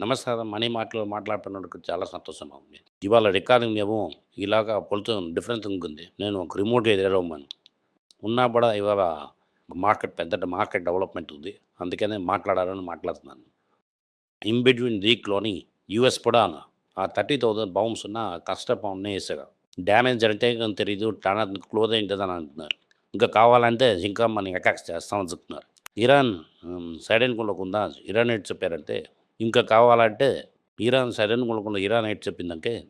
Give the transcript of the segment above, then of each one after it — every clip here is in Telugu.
నమస్కారం. మనీ మాటలు మాట్లాడుతున్నందుకు చాలా సంతోషంగా ఉంది. ఇవాళ రికార్డింగ్ ఏమో ఇలాగా పొలుతు డిఫరెన్స్ ఉంటుంది. నేను ఒక రిమోట్ ఏరియాలో ఉన్నా కూడా ఇవాళ మార్కెట్ పెద్ద మార్కెట్ డెవలప్మెంట్ ఉంది. అందుకనే మాట్లాడాలని మాట్లాడుతున్నాను. ఇన్ బిట్వీన్ వీక్లోని యూఎస్ కూడా ఆ థర్టీ థౌజండ్ బౌన్స్ ఉన్న కష్టపడి వేసారు. డ్యామేజ్ అంటే తెలియదు చాలా క్లోజ్ అయింటుందని అంటున్నారు. ఇంకా కావాలంటే ఇంకా మనం అటాక్స్ చేస్తామని చెప్తున్నారు. ఇరాన్ సైడెన్ కొనకుండా ఇరాన్ ఏంటి చెప్పారంటే ఇంకా కావాలంటే ఇరాన్ సరైన కొనకుండా ఇరాన్ ఎయిట్ చెప్పిందంటే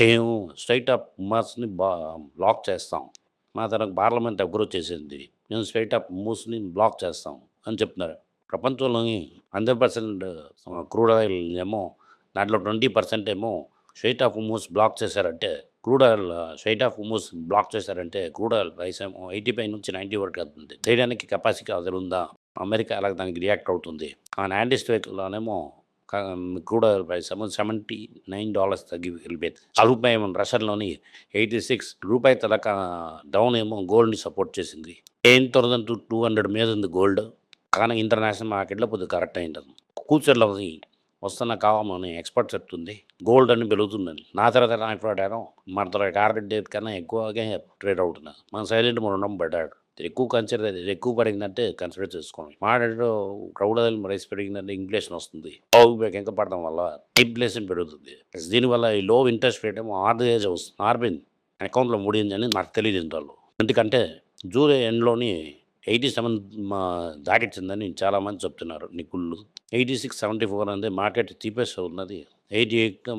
చేయము స్ట్రైట్ ఆఫ్ మూస్ని బా బ్లాక్ చేస్తాం. మా తనకు పార్లమెంట్ అప్రూవ్ చేసింది. మేము స్ట్రైట్ ఆఫ్ మూవ్స్ని బ్లాక్ చేస్తాం. అని చెప్తున్నారు. ప్రపంచంలోని హండ్రెడ్ పర్సెంట్ క్రూడ్ ఆయిల్ ఏమో దాంట్లో ట్వంటీ పర్సెంట్ ఏమో స్ట్రైట్ ఆఫ్ మూస్ బ్లాక్ చేశారంటే crude oil strait of Hormuz block చేశారంటే క్రూడ్ ఆయిల్ ప్రైస్ ఏమో ఎయిటీ ఫైవ్ నుంచి నైంటీ వరకు వెళ్తుంది చేయడానికి కెపాసిటీ అసలు ఉందా అమెరికా అలాగే దానికి రియాక్ట్ అవుతుంది? ఆ anti వెహికల్లోనేమో crude oil price seventy nine dollars తగ్గి వెళ్ళిపోయింది ఆ రూపాయి ఏమో రష్యాలోని ఎయిటీ సిక్స్ రూపాయి తలక డౌన్ ఏమో గోల్డ్ని సపోర్ట్ చేసింది. Ten thousand to two hundred మీద ఉంది గోల్డ్. కానీ ఇంటర్నేషనల్ మార్కెట్లో కొద్దిగా కరెక్ట్ అయింది కూర్చోలో వస్తున్న కావాలని ఎక్స్పర్ట్ చెప్తుంది. గోల్డ్ అని పెరుగుతుందని. నా తర్వాత నాకు పడ్డాను మన తర్వాత టార్గెట్ డేట్ కన్నా ఎక్కువగా ట్రేడ్ అవుతున్నా. మన సైలెంట్ మనం ఉండడం పడ్డాడు ఎక్కువ కన్సిడర్ ఎక్కువ పడిందంటే కన్సిడర్ చేసుకోండి మాట్లాడడం క్రౌడ్ రైస్ పెరిగిందంటే ఇన్ఫ్లేషన్ వస్తుంది. బ్యాక్ ఇంకా పడడం వల్ల ఇన్ఫ్లేషన్ పెరుగుతుంది. దీనివల్ల ఈ లో ఇంట్రెస్ట్ రేట్ ఏమో ఆర్డేజ్ వస్తుంది ఆర్బీఐ అకౌంట్లో ముడిందని నాకు తెలియదు వాళ్ళు ఎందుకంటే జూలై ఎండ్లోని ఎయిటీ సెవెన్ దాటిచ్చిందని చాలామంది చెప్తున్నారు నిపుణులు. ఎయిటీ సిక్స్ సెవెంటీ ఫోర్ అనేది మార్కెట్ తీపేసి ఉన్నది. ఎయిటీ ఎయిట్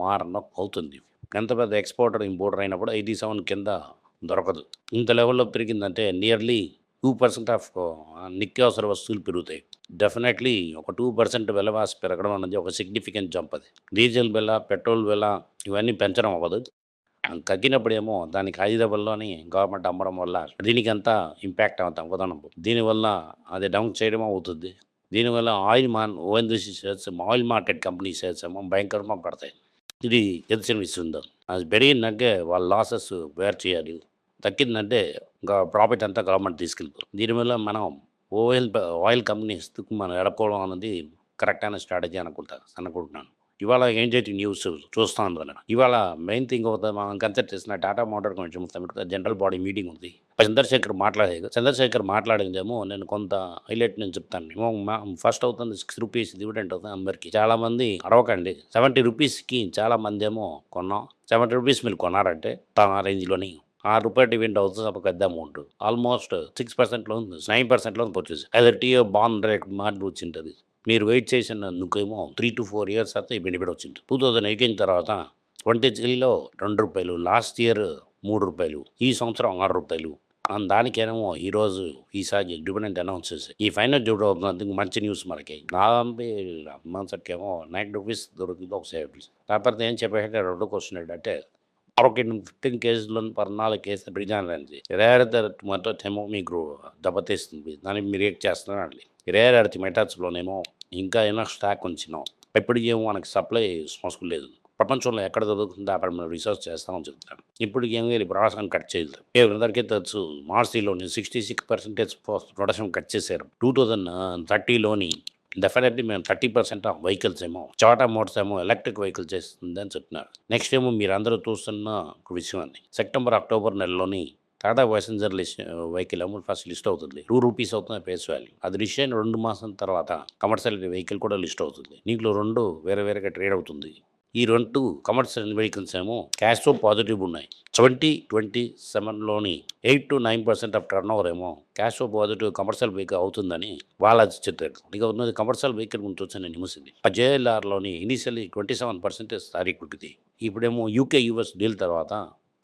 మారన అవుతుంది. ఎంత పెద్ద ఎక్స్పోర్టర్ ఇంపోర్టర్ అయినప్పుడు ఎయిటీ సెవెన్ కింద దొరకదు. ఇంత లెవెల్లో పెరిగిందంటే నియర్లీ టూ పర్సెంట్ ఆఫ్ నిత్యావసర వస్తువులు పెరుగుతాయి. డెఫినెట్లీ ఒక టూ పర్సెంట్ వెలవాసి పెరగడం అనేది ఒక సిగ్నిఫికెంట్ జంప్ అది. డీజిల్ వెల పెట్రోల్ వెల ఇవన్నీ పెంచడం అవ్వదు. తగ్గినప్పుడేమో దానికి ఐదు గవర్నమెంట్ అమ్మడం వల్ల దీనికి అంతా ఇంపాక్ట్ అవుతాం ఉదాహరణ దీనివల్ల అది డౌన్ చేయడం అవుతుంది. దీనివల్ల oil Maan ONGC shares oil market company shares ఏమో భయంకరంగా పడతాయి. ఇది తెలిసిన విషయం అది పెరిగినాకే వాళ్ళ లాసెస్ వేర్ చేయాలి. తగ్గిందంటే ఇంకా ప్రాఫిట్ అంతా గవర్నమెంట్ తీసుకెళ్తారు దీనివల్ల మనం ఓయిల్ ఆయిల్ కంపెనీస్ మనం ఎడకోవడం అనేది కరెక్ట్ అయిన స్ట్రాటజీ అనుకుంటా అనుకుంటున్నాను. ఇవాళ ఏం చేతి న్యూస్ చూస్తాను ఉన్నాను ఇవాళ మెయిన్ థింగ్ అవుతుంది మనం కన్సల్ట్ చేసిన టాటా మోటార్ కొంచెం జనరల్ బాడీ మీటింగ్ ఉంది. చంద్రశేఖర్ మాట్లాడే చంద్రశేఖర్ మాట్లాడిందేమో నేను కొంత హైలైట్ నేను చెప్తాను. ఫస్ట్ అవుతుంది సిక్స్ రూపీస్ డివిడెంట్ అవుతుంది అందరికి. చాలా మంది అడవకండి సెవెంటీ రూపీస్కి చాలా మంది ఏమో కొన్నాం. సెవెంటీ రూపీస్ మీరు కొన్నారంటే తన రేంజ్లోని ఆరు రూపాయలు డివిడెంట్ అవుతుంది ఒక పెద్ద అమౌంట్ ఆల్మోస్ట్ సిక్స్ పర్సెంట్లో ఉంది నైన్ పర్సెంట్లో పర్చేసి అదే టీఓ బాండ్ రేట్ మార్పు వచ్చింటుంది. మీరు వెయిట్ చేసినందుకేమో త్రీ టు ఫోర్ ఇయర్స్ అయితే ఈ బెనిఫిట్ వచ్చింది. టూ థౌజండ్ ఎయిటీన్ తర్వాత ట్వంటీ త్రీలో రెండు రూపాయలు లాస్ట్ ఇయర్ మూడు రూపాయలు ఈ సంవత్సరం ఆరు రూపాయలు. అండ్ దానికేమో ఈరోజు ఈసారి డివిడెంట్ అనౌన్స్ చేసి ఈ ఫైనల్ జూడ్ అవుతున్నందుకు మంచి న్యూస్ మనకి. నలభై మంత్స్కేమో నైన్ రూపీస్ దొరుకుతుంది ఒక సేవ్ రూపీస్ తర్వాత ఏం చెప్పారంటే రెండు క్వశ్చన్ ఏంటంటే ఒక ఫిఫ్టీన్ కేజీలో పద్నాలుగు కేసులు బ్రిజాన్ రండి రేర్ మొత్తం మీకు దెబ్బతీస్తుంది దానికి మీరు ఏం చేస్తున్నారండి రేర్ అడితే ఇంకా ఏమైనా స్టాక్ ఉంచినాం ఇప్పుడు ఏమో మనకి సప్లై అవసరం లేదు ప్రపంచంలో ఎక్కడ దొరుకుతుందో అక్కడ మనం రీసెర్చ్ చేస్తామని చెప్తాను ఇప్పుడు ఏం లేదు ప్రొడక్షన్ కట్ చేయలేదు అందరికీ తెలుసు మార్చిలోని sixty six percentage production cut చేశారు టూ థౌజండ్ థర్టీలోని డెఫినెట్లీ మేము థర్టీ పర్సెంట్ ఆఫ్ వెహికల్స్ ఏమో చాటా మోటార్స్ ఏమో ఎలక్ట్రిక్ వెహికల్స్ చేస్తుంది అని చెప్తున్నారు నెక్స్ట్ ఏమో మీరు అందరూ చూస్తున్న ఒక విషయం అండి సెప్టెంబర్ అక్టోబర్ నెలలోని టాటా ప్యాసింజర్ లిస్ట్ వెహికల్ ఏమో ఫస్ట్ లిస్ట్ అవుతుంది. టూ రూపీస్ అవుతుంది ఫేస్ వాల్యూ అది లిస్ట్ అయిన రెండు మాసం తర్వాత కమర్షియల్ వెహికల్ కూడా లిస్ట్ అవుతుంది. దీంట్లో రెండు వేరే వేరేగా ట్రేడ్ అవుతుంది. ఈ రెండు కమర్షియల్ వెహికల్స్ ఏమో క్యాష్ ఫ్లో పాజిటివ్ ఉన్నాయి. Twenty twenty సెవెన్లోని eight to nine percent of turnover ఏమో cash flow positive commercial vehicle అవుతుందని వాళ్ళ చిత్రం ఇక ఉన్నది కమర్షియల్ వెహికల్ ముందు వచ్చిన న్యూస్ ఆ జేఎల్ఆర్లోని ఇనిషియల్లీ ట్వంటీ సెవెన్ పర్సెంటేజ్ తారీఖుకి ఇప్పుడేమో యూకే యూఎస్ డీల్ తర్వాత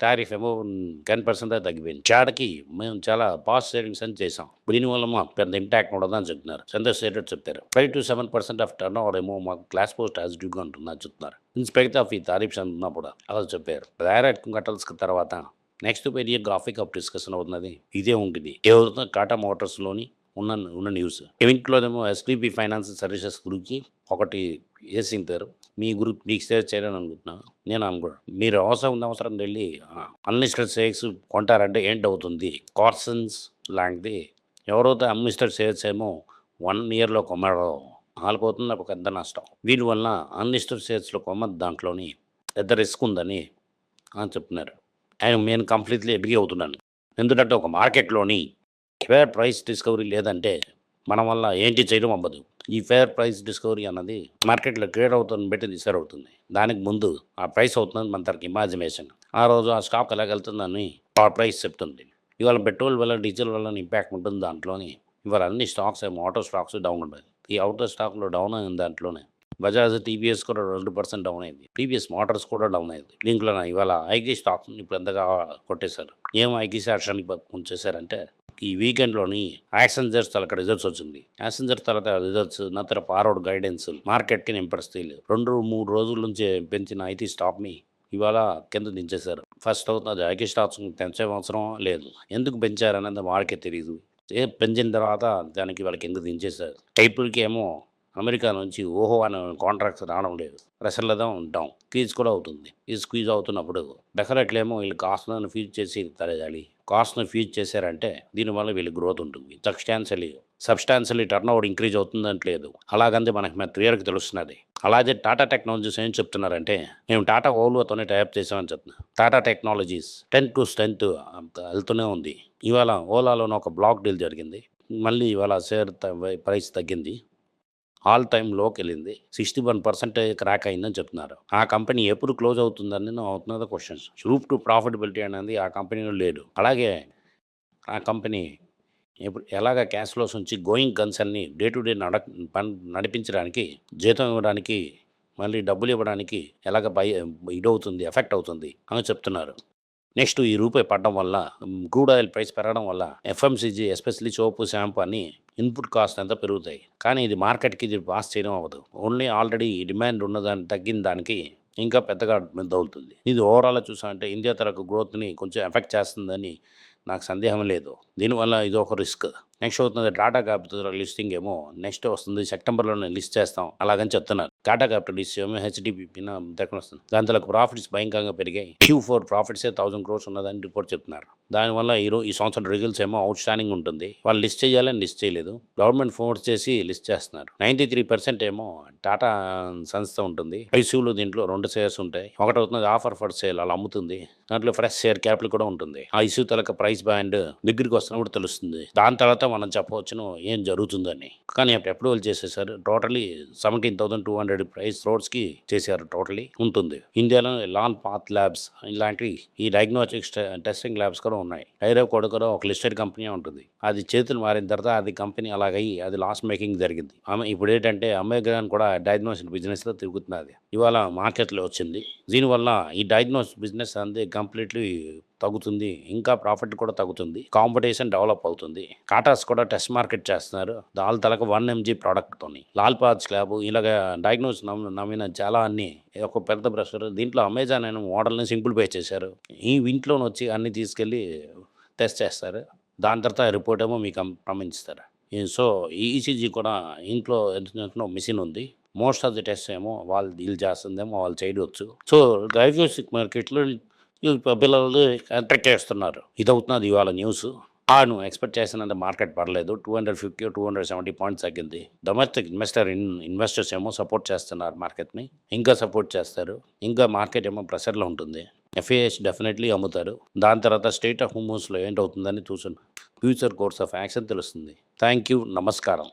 టారిఫ్ ఏమో టెన్ పర్సెంట్ తగ్గిపోయింది. చాడకి మేము చాలా పాస్ సేవింగ్స్ అని చేసాం దీనివల్ల మాకు పెద్ద ఇంపాక్ట్ ఉండదని చెప్తున్నారు. చంద్రశేఖర్ చెప్తారు. Five to seven percent of turnover ఏమో మాకు క్లాస్ పోస్ట్ పాజిటివ్గా ఉంటుందని చెప్తున్నారు. ఇన్స్పెక్ట్ ఆఫ్ ఈ తారీఫ్స్ అంటున్నప్పుడు అలా చెప్పారు. డైరెక్ట్ కట్టల్స్ తర్వాత నెక్స్ట్ పెరిగే గ్రాఫిక్ ఆఫ్ డిస్కషన్ అవుతున్నది. ఇదే ఉంటుంది. ఏదైతే టాటా మోటార్స్లోని ఉన్న ఉన్న న్యూస్. ఇంట్లోనేమో ఎస్డిపి ఫైనాన్స్ సర్వీసెస్ గురించి ఒకటి వేసింటారు మీ గ్రూప్ మీకు షేర్ చేయాలని అనుకుంటున్నా. నేను అనుకున్నాను మీరు అవసరం ఉన్న అవసరం వెళ్ళి అన్లిస్టెడ్ షేర్స్ కొంటారంటే ఏంటి అవుతుంది కార్సన్స్ లాంటిది ఎవరైతే అన్లిస్టెడ్ షేర్స్ ఏమో వన్ ఇయర్లో కొమ్మడో వాళ్ళకి ఒక పెద్ద నష్టం. వీటి వలన అన్లిస్టెడ్ షేర్స్లో కొమ్మ దాంట్లోని పెద్ద రిస్క్ ఉందని అని చెప్తున్నారు. ఆయన నేను కంప్లీట్లీ అగ్రీ అవుతున్నాను. ఎందుకంటే ఒక మార్కెట్లోని ఫేర్ ప్రైస్ డిస్కవరీ లేదంటే మన వల్ల ఏంటి చేయడం అవ్వదు. ఈ ఫేర్ ప్రైస్ డిస్కవరీ అన్నది మార్కెట్లో క్రియేట్ అవుతుంది బట్టి డిసైడ్ అవుతుంది. దానికి ముందు ఆ ప్రైస్ అవుతుంది మన తనకి ఇమాజినేషన్. ఆ రోజు ఆ స్టాక్ ఎలాగెళ్తుందని ఆ ప్రైస్ చెప్తుంది. ఇవాళ పెట్రోల్ వల్ల డీజిల్ వల్ల ఇంపాక్ట్ ఉంటుంది దాంట్లోని. ఇవాళ అన్ని స్టాక్స్ ఏమో ఆటో స్టాక్స్ డౌన్ ఉన్నాయి. ఈ ఆటో స్టాక్లో డౌన్ అయింది దాంట్లోనే బజాజ్ టీవీఎస్ కూడా రెండు పర్సెంట్ డౌన్ అయింది. టీవీఎస్ మోటార్స్ కూడా డౌన్ అయింది. దీంట్లో ఇవాళ ఐకి స్టాక్స్ ఇప్పుడు ఎంతగా కొట్టేశారు? ఏం ఐకి శాషానికి ఉంచేశారంటే ఈ వీకెండ్లోని యాక్సెంజర్స్ తలక రిజల్ట్స్ వచ్చింది. యాక్సెంజర్ తర్వాత రిజల్ట్స్ నత్తర ఫార్వర్డ్ గైడెన్స్ మార్కెట్కి నింపడిస్తే రెండు మూడు రోజుల నుంచి పెంచిన ఐటీ స్టాక్ని ఇవాళ కింద దించేశారు. ఫస్ట్ అవుతుంది ఐటీ స్టాక్స్ పెంచే అవసరం లేదు. ఎందుకు పెంచారనేది వాళ్ళకే తెలియదు ఏ పెంచిన తర్వాత దానికి వాళ్ళకి ఎందుకు దించేశారు. టైపుల్కి ఏమో అమెరికా నుంచి ఓహో అనే కాంట్రాక్ట్స్ రావడం లేదు. ప్రెషర్లో ఉంటాం. క్రీజ్ కూడా అవుతుంది. ఈ స్క్వీజ్ అవుతున్నప్పుడు డెఫినెట్లీ ఏమో వీళ్ళు కాస్ట్ను ఫీజ్ చేసి తరగాలి కాస్ట్ను ఫీజ్ చేశారంటే దీనివల్ల వీళ్ళు గ్రోత్ ఉంటుంది. Substantially substantially turnover increase అవుతుందని లేదు. అలాగంది మనకి మన క్లియర్కి తెలుస్తున్నది. అలాగే టాటా టెక్నాలజీస్ ఏం చెప్తున్నారంటే మేము టాటా ఓల్వోతోనే టైప్ చేసామని చెప్తున్నాం. Tata technologies ten to strength వెళ్తూనే ఉంది. ఇవాళ ఓలాలోనే ఒక బ్లాక్ డీల్ జరిగింది. మళ్ళీ ఇవాళ షేర్ ప్రైస్ తగ్గింది. ఆల్ టైమ్లోకి వెళ్ళింది సిక్స్టీ వన్ పర్సెంట్ క్రాక్ అయిందని చెప్తున్నారు. ఆ కంపెనీ ఎప్పుడు క్లోజ్ అవుతుందని అవుతున్నది క్వశ్చన్స్. రూప్ టు ప్రాఫిటబిలిటీ అనేది ఆ కంపెనీలో లేదు. అలాగే ఆ కంపెనీ ఎప్పుడు ఎలాగ క్యాష్ ఫ్లోస్ నుంచి గోయింగ్ కన్సర్న్ని అన్ని డే టు డే నడ నడిపించడానికి జీతం ఇవ్వడానికి మళ్ళీ డబ్బులు ఇవ్వడానికి ఎలాగ బై ఇదవుతుంది ఎఫెక్ట్ అవుతుంది అని చెప్తున్నారు. నెక్స్ట్ ఈ రూపాయి పడడం వల్ల క్రూడ్ ఆయిల్ ప్రైస్ పెరగడం వల్ల ఎఫ్ఎంసీజీ ఎస్పెషల్లీ సోపు షాంపూ అని ఇన్పుట్ కాస్ట్ అంతా పెరుగుతాయి. కానీ ఇది మార్కెట్కి ఇది పాస్ చేయడం అవ్వదు. ఓన్లీ ఆల్రెడీ డిమాండ్ ఉన్నదాన్ని తగ్గిన దానికి ఇంకా పెద్దగా అవుతుంది. ఇది ఓవరాల్ చూసా అంటే ఇండియా తరకు గ్రోత్ని కొంచెం ఎఫెక్ట్ చేస్తుందని నాకు సందేహం లేదు. దీనివల్ల ఇది ఒక రిస్క్. నెక్స్ట్ అవుతుంది డాటా క్యాపిటల్ లిస్టింగ్ ఏమో నెక్స్ట్ వస్తుంది. సెప్టెంబర్లోనే లిస్ట్ చేస్తాం. అలాగని చెప్తున్నారు. టాటా క్యాపిటల్ లిస్ట్ హెచ్డిపిన హెచ్డిపి దగ్గర వస్తుంది. దాని తలకు ప్రాఫిట్స్ భయంకరంగా పెరిగాయి. క్యూ ఫోర్ ప్రాఫిట్సే థౌసండ్ క్రోర్స్ ఉన్నదని రిపోర్ట్ చెప్తున్నారు. దానివల్ల ఈ ఈ సంవత్సరం రిజల్ట్స్ ఏమో అవుట్ స్టాండింగ్ ఉంటుంది. వాళ్ళు లిస్ట్ చేయాలని లిస్ట్ చేయలేదు. గవర్నమెంట్ ఫోర్స్ చేసి లిస్ట్ చేస్తున్నారు. నైంటీ త్రీ పర్సెంట్ ఏమో టాటా సంస్థ ఉంటుంది. ఐసీయూలో దీంట్లో రెండు షేర్స్ ఉంటాయి. ఒకటి అవుతుంది ఆఫర్ ఫర్ సేల్. అలా అమ్ముతుంది. దాంట్లో ఫ్రెష్ షేర్ క్యాపిటల్ కూడా ఉంటుంది. ఆ ఇష్యూ తలక ప్రైస్ బ్యాండ్ దగ్గరికి వస్తున్నప్పుడు తెలుస్తుంది. దాని తర్వాత మనం చెప్పవచ్చును ఏం జరుగుతుందని. కానీ అప్పుడు అప్రూవల్ చేసేసారు. Totally seventeen thousand two hundred price రోడ్స్కి చేశారు టోటలీ. ఉంటుంది. ఇండియాలో లాన్ పాత్ ల్యాబ్స్ ఇలాంటి ఈ డయాగ్నోస్టిక్స్ టెస్టింగ్ ల్యాబ్స్ కూడా ఉన్నాయి. ఐరో కొడుకులో కూడా ఒక లిస్టెడ్ కంపెనీ ఉంటుంది. అది చేతులు మారిన తర్వాత అది కంపెనీ అలాగయ్యి అది లాస్ మేకింగ్ జరిగింది. ఆమె ఇప్పుడు ఏంటంటే అమెజాన్ కూడా డయాగ్నోస్టిక్ బిజినెస్లో తిరుగుతున్నది ఇవాళ మార్కెట్లో వచ్చింది. దీనివల్ల ఈ డయాగ్నోస్ బిజినెస్ అనేది కంప్లీట్లీ తగ్గుతుంది ఇంకా ప్రాఫిట్ కూడా తగ్గుతుంది కాంపిటీషన్ డెవలప్ అవుతుంది. కాటాస్ కూడా టెస్ట్ మార్కెట్ చేస్తున్నారు. దాని తలకు వన్ ఎంజీ ప్రోడక్ట్తోని లాల్పాత్ స్లాబ్ ఇలాగ డయాగ్నోస్ నమ్మిన చాలా అన్ని ఒక పెద్ద ప్రెషర్ దీంట్లో అమెజాన్ అయిన మోడల్ని సింప్లిఫై చేశారు. ఈ ఇంట్లో వచ్చి అన్ని తీసుకెళ్ళి టెస్ట్ చేస్తారు. దాని తర్వాత రిపోర్ట్ ఏమో మీకు పంపించుతారు సో ఈసీజీ కూడా ఇంట్లో మిషన్ ఉంది. మోస్ట్ ఆఫ్ ది టెస్ట్ ఏమో వాళ్ళు డీల్ చేస్తుందేమో వాళ్ళు చేయవచ్చు సో డయాగ్నోస్టిక్ మార్కెట్లో పిల్లలు అట్రాక్ట్ చేస్తున్నారు. ఇది ఇవాళ న్యూస్. ఆ నువ్వు ఎక్స్పెక్ట్ చేసినంత మార్కెట్ పడలేదు. Two hundred fifty two hundred seventy points తగ్గింది. డొమెస్టిక్ ఇన్వెస్టర్ ఇన్ ఇన్వెస్టర్స్ ఏమో సపోర్ట్ చేస్తున్నారు మార్కెట్ని. ఇంకా సపోర్ట్ చేస్తారు. ఇంకా మార్కెట్ ఏమో ప్రెషర్లో ఉంటుంది. ఎఫ్ఏఎస్ డెఫినెట్లీ అమ్ముతారు. దాని తర్వాత స్టేట్ ఆఫ్ మూవ్స్లో ఏంటవుతుందని చూసాను ఫ్యూచర్ కోర్స్ ఆఫ్ యాక్షన్ తెలుస్తుంది. థ్యాంక్ యూ నమస్కారం.